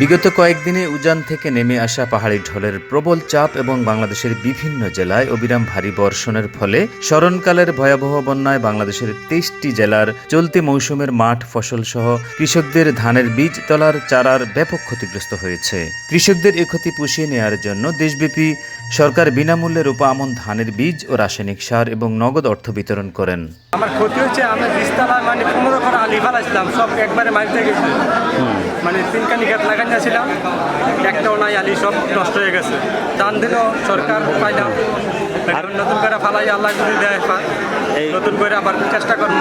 বিগত কয়েকদিনে উজান থেকে নেমে আসা পাহাড়ি ঢলের প্রবল চাপ এবং বাংলাদেশের বিভিন্ন জেলায় অবিরাম ভারী বর্ষণের ফলে স্মরণকালের ভয়াবহ বন্যায় বাংলাদেশের তেইশটি জেলার চলতি মৌসুমের মাঠ ফসল সহ কৃষকদের ধানের বীজ তলার চারার ব্যাপক ক্ষতিগ্রস্ত হয়েছে। কৃষকদের এ ক্ষতি পুষিয়ে নেওয়ার জন্য দেশব্যাপী সরকার বিনামূল্যে রূপা আমন ধানের বীজ ও রাসায়নিক সার এবং নগদ অর্থ বিতরণ করেন। আমার ক্ষতি হচ্ছে আমি বিস্তারা মানে পনেরো করে আলি ফালাইছিলাম সব একবারে মানে তিনখানি গাছ লাগাইছিলাম একটাও নাই, আলি সব নষ্ট হয়ে গেছে। দান দিল সরকার পাইলাম এখন নতুন করে ফালাই আল্লাহ যদি দেয় নতুন করে আবার চেষ্টা করব।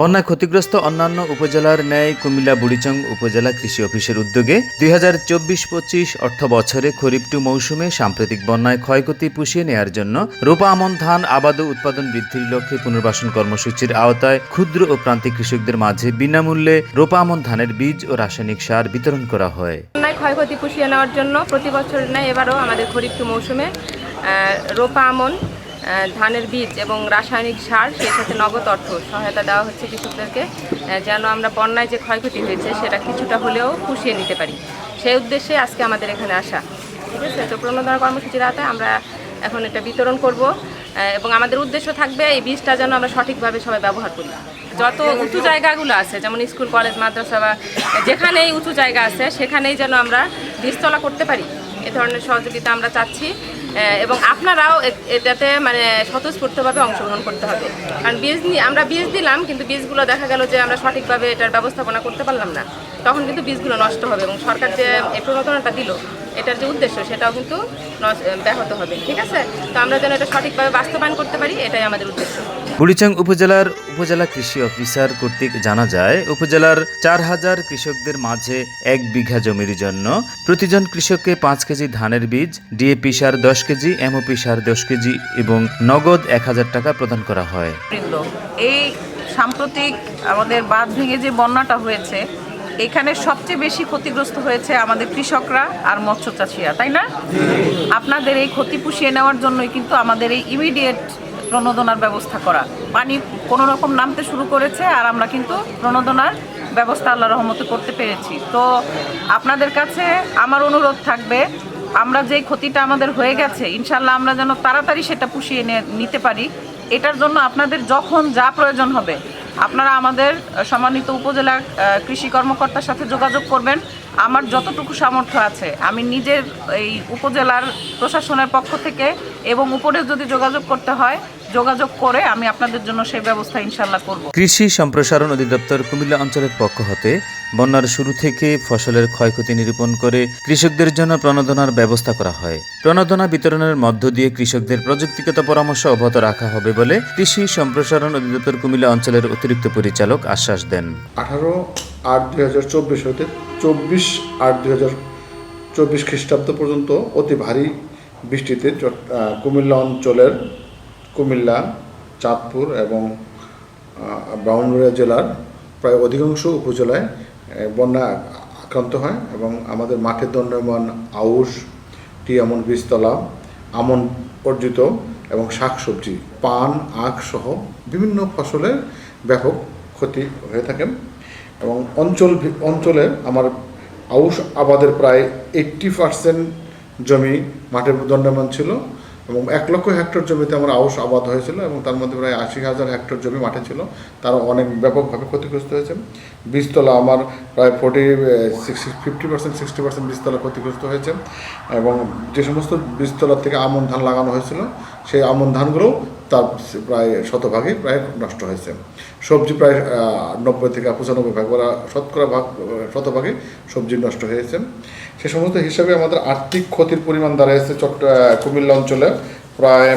বন্যায় ক্ষতিগ্রস্ত অন্যান্য উপজেলার ন্যায় কুমিল্লা বুড়িচং উপজেলা কৃষি অফিসের উদ্যোগে দুই হাজার চব্বিশ পঁচিশ অর্থ বছরে খরিফ টু মৌসুমে সাম্প্রতিক বন্যায় ক্ষয়ক্ষতি পুষিয়ে নেয়ার জন্য রূপা আমন ধান আবাদ উৎপাদন বৃদ্ধির লক্ষ্যে পুনর্বাসন কর্মসূচির আওতায় ক্ষুদ্র ও প্রান্তিক কৃষকদের মাঝে বিনামূল্যে রূপা আমন ধানের বীজ ও রাসায়নিক সার বিতরণ করা হয়। ক্ষয়ক্ষতি পুষিয়ে নেওয়ার জন্য প্রতি বছর নেয় এবারও আমাদের খরিফ টু মৌসুমে রোপা আমন ধানের বীজ এবং রাসায়নিক সার, সেই সাথে নগদ অর্থ সহায়তা দেওয়া হচ্ছে কৃষকদেরকে যেন আমরা বন্যায় যে ক্ষয়ক্ষতি হয়েছে সেটা কিছুটা হলেও পুষিয়ে নিতে পারি। সেই উদ্দেশ্যে আজকে আমাদের এখানে আসা। ঠিক আছে? তো প্রণোদনা কর্মসূচির আওতায় আমরা এখন এটা বিতরণ করব এবং আমাদের উদ্দেশ্য থাকবে এই বীজটা যেন আমরা সঠিকভাবে সবাই ব্যবহার করি। যত উঁচু জায়গাগুলো আছে, যেমন স্কুল, কলেজ, মাদ্রাসা বা যেখানেই উঁচু জায়গা আছে, সেখানেই যেন আমরা বীজতলা করতে পারি। এ ধরনের সহযোগিতা আমরা চাচ্ছি। এবং আপনারাও এটাতে মানে স্বতঃস্ফূর্তভাবে অংশগ্রহণ করতে হবে। কারণ বীজ নিয়ে আমরা বীজ দিলাম, কিন্তু বীজগুলো দেখা গেল যে আমরা সঠিকভাবে এটার ব্যবস্থাপনা করতে পারলাম না। তখন কিন্তু বীজগুলো নষ্ট হবে এবং সরকার যে প্রণোদনাটা দিল, এটার যে উদ্দেশ্য, সেটাও কিন্তু ব্যাহত হবে। ঠিক আছে? তো আমরা যেন এটা সঠিকভাবে বাস্তবায়ন করতে পারি, এটাই আমাদের উদ্দেশ্য। বুড়িচং উপজেলার উপজেলা কৃষি অফিসার কর্তৃক জানা যায়, উপজেলার চার হাজার কৃষকদের মাঝে এক বিঘা জমির জন্য প্রতিজন কৃষককে পাঁচ কেজি ধানের বীজ, ডিএপি সার দশ কেজি, এমওপি সার দশ কেজি এবং নগদ এক হাজার টাকা প্রদান করা হয়। এই সাম্প্রতিক আমাদের বাঁধ ভেঙে যে বন্যাটা হয়েছে, এখানে সবচেয়ে বেশি ক্ষতিগ্রস্ত হয়েছে আমাদের কৃষকরা আর মৎস্য চাষিরা, তাই না? আপনাদের এই ক্ষতি পুষিয়ে নেওয়ার জন্যই কিন্তু আমাদের এই ইমিডিয়েট প্রণোদনার ব্যবস্থা করা। পানি কোনো রকম নামতে শুরু করেছে আর আমরা কিন্তু প্রণোদনার ব্যবস্থা আল্লাহ রহমতে করতে পেরেছি। তো আপনাদের কাছে আমার অনুরোধ থাকবে, আমরা যেই ক্ষতিটা আমাদের হয়ে গেছে ইনশাল্লাহ আমরা যেন তাড়াতাড়ি সেটা পুষিয়ে নিতে পারি। এটার জন্য আপনাদের যখন যা প্রয়োজন হবে, আপনারা আমাদের সম্মানিত উপজেলা কৃষি কর্মকর্তার সাথে যোগাযোগ করবেন। আমার যতটুকু সামর্থ্য আছে আমি নিজের এই উপজেলার প্রশাসনের পক্ষ থেকে এবং উপরে যদি যোগাযোগ করতে হয় যোগাযোগ করে আমি আপনাদের জন্য সেই ব্যবস্থা ইনশাল্লাহ করব। কৃষি সম্প্রসারণ অধিদপ্তর কুমিল্লা অঞ্চলের পক্ষ হতে বন্যার শুরু থেকে ফসলের ক্ষয়ক্ষতি নিরূপণ করে কৃষকদের জন্য প্রণোদনার ব্যবস্থা করা হয়। প্রণোদনা বিতরণের মধ্য দিয়ে কৃষকদের প্রযুক্তিগত পরামর্শ অব্যাহত রাখা হবে বলে কৃষি সম্প্রসারণ অধিদপ্তর কুমিল্লা অঞ্চলের অতিরিক্ত পরিচালক আশ্বাস দেন। আঠারো আট দুই হাজার চব্বিশ হতে চব্বিশ আট দুই হাজার চব্বিশ খ্রিস্টাব্দ পর্যন্ত অতি ভারী বৃষ্টিতে কুমিল্লা অঞ্চলের কুমিল্লা, চাঁদপুর এবং ব্রাহ্মণবাড়িয়া জেলার প্রায় অধিকাংশ উপজেলায় বন্যা আক্রান্ত হয় এবং আমাদের মাঠের দণ্ডমান আউশ, টি আমন বীজতলা, আমন অর্জিত এবং শাকসবজি, পান, আখ সহ বিভিন্ন ফসলের ব্যাপক ক্ষতি হয়ে থাকে। এবং অঞ্চল অঞ্চলে আমার আউশ আবাদের প্রায় এইট্টি পার্সেন্ট জমি মাঠের দণ্ডমান ছিল এবং এক লক্ষ হেক্টর জমিতে আমার আউশ আবাদ হয়েছিল এবং তার মধ্যে প্রায় আশি হাজার হেক্টর জমি মাঠে ছিল। তারা অনেক ব্যাপকভাবে ক্ষতিগ্রস্ত হয়েছে। বীজতলা আমার প্রায় forty fifty percent sixty percent বীজতলা ক্ষতিগ্রস্ত হয়েছে। এবং যে সমস্ত বীজতলা থেকে আমন ধান লাগানো হয়েছিল, সেই আমন ধানগুলোও তার প্রায় শতভাগই প্রায় নষ্ট হয়েছে। সবজি প্রায় নব্বই থেকে পঁচানব্বই ভাগ বা শতকরা ভাগ আহ, শতভাগই সবজি নষ্ট হয়েছে। সে সমস্ত হিসাবে আমাদের আর্থিক ক্ষতির পরিমাণ দাঁড়িয়েছে চট্ট কুমিল্লা অঞ্চলে প্রায়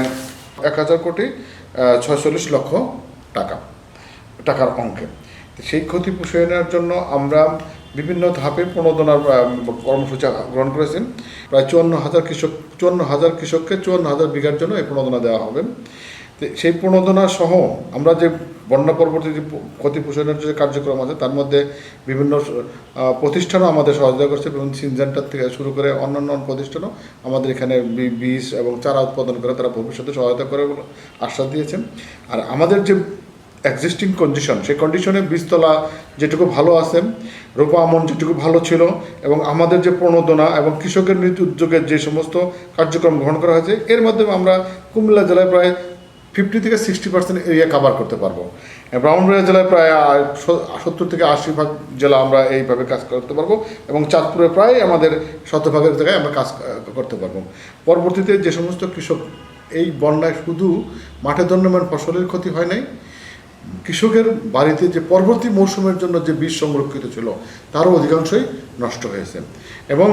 এক হাজার কোটি ছয়চল্লিশ লক্ষ টাকা টাকার অঙ্কে। সেই ক্ষতি পুষিয়ে নেওয়ার জন্য আমরা বিভিন্ন ধাপে প্রণোদনার কর্মসূচি গ্রহণ করেছি। প্রায় চুয়ান্ন হাজার কৃষক চুয়ান্ন হাজার কৃষককে চুয়ান্ন হাজার বিঘার জন্য এই প্রণোদনা দেওয়া হবে। সেই প্রণোদনা সহ আমরা যে বন্যা পরবর্তী যে প- ক্ষতি পোষণের যে কার্যক্রম আছে, তার মধ্যে বিভিন্ন প্রতিষ্ঠানও আমাদের সহযোগিতা করছে। বিভিন্ন সিনজেন্টার থেকে শুরু করে অন্যান্য অন্য প্রতিষ্ঠানও আমাদের এখানে বীজ এবং চারা উৎপাদন করে তারা ভবিষ্যতে সহায়তা করে বলে আশ্বাস দিয়েছেন। আর আমাদের যে এক্সিস্টিং কন্ডিশন সেই কন্ডিশনে বীজতলা যেটুকু ভালো আছে, রূপা আমন যেটুকু ভালো ছিল এবং আমাদের যে প্রণোদনা এবং কৃষকের নীতি উদ্যোগের যে সমস্ত কার্যক্রম গ্রহণ করা হয়েছে, এর মাধ্যমে আমরা কুমিল্লা জেলায় প্রায় ফিফটি থেকে সিক্সটি পার্সেন্ট এরিয়া কাভার করতে পারব। ব্রাহ্মণবাড়িয়া জেলায় প্রায় সত্তর থেকে আশি ভাগ জেলা আমরা এইভাবে কাজ করতে পারব এবং চাঁদপুরে প্রায় আমাদের শতভাগের জায়গায় আমরা কাজ করতে পারব। পরবর্তীতে যে সমস্ত কৃষক এই বন্যায় শুধু মাঠে ধন্যমান ফসলের ক্ষতি হয় নাই, কৃষকের বাড়িতে যে পরবর্তী মৌসুমের জন্য যে বীজ সংরক্ষিত ছিল, তারও অধিকাংশই নষ্ট হয়েছে। এবং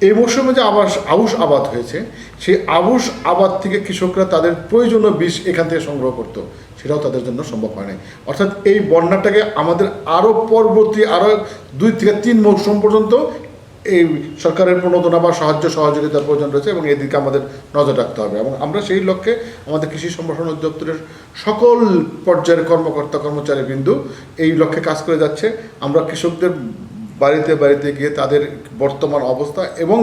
এই মৌসুমে যে আবাস, আউশ আবাদ হয়েছে। সেই আউশ আবাদ থেকে কৃষকরা তাদের প্রয়োজনীয় বীজ এখান থেকে সংগ্রহ করতো। সেটাও তাদের জন্য সম্ভব হয় নাই। অর্থাৎ এই বন্যাটাকে আমাদের আরও পরবর্তী আরও দুই থেকে তিন মৌসুম পর্যন্ত এই সরকারের প্রণোদনা বা সাহায্য, সহযোগিতার প্রয়োজন রয়েছে এবং এদিকে আমাদের নজর রাখতে হবে। এবং আমরা সেই লক্ষ্যে আমাদের কৃষি সম্প্রসারণ অধিদপ্তরের সকল পর্যায়ের কর্মকর্তা কর্মচারী বিন্দু এই লক্ষ্যে কাজ করে যাচ্ছে। আমরা কৃষকদের বাড়িতে বাড়িতে গিয়ে তাদের বর্তমান অবস্থা এবং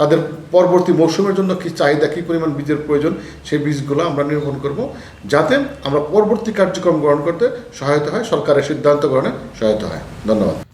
তাদের পরবর্তী মৌসুমের জন্য কী চাহিদা, কী পরিমাণ বীজের প্রয়োজন, সেই বীজগুলো আমরা নির্বাহ করব যাতে আমরা পরবর্তী কার্যক্রম গ্রহণ করতে সহায়তা হয়, সরকারের সিদ্ধান্ত গ্রহণে সহায়তা হয়। ধন্যবাদ।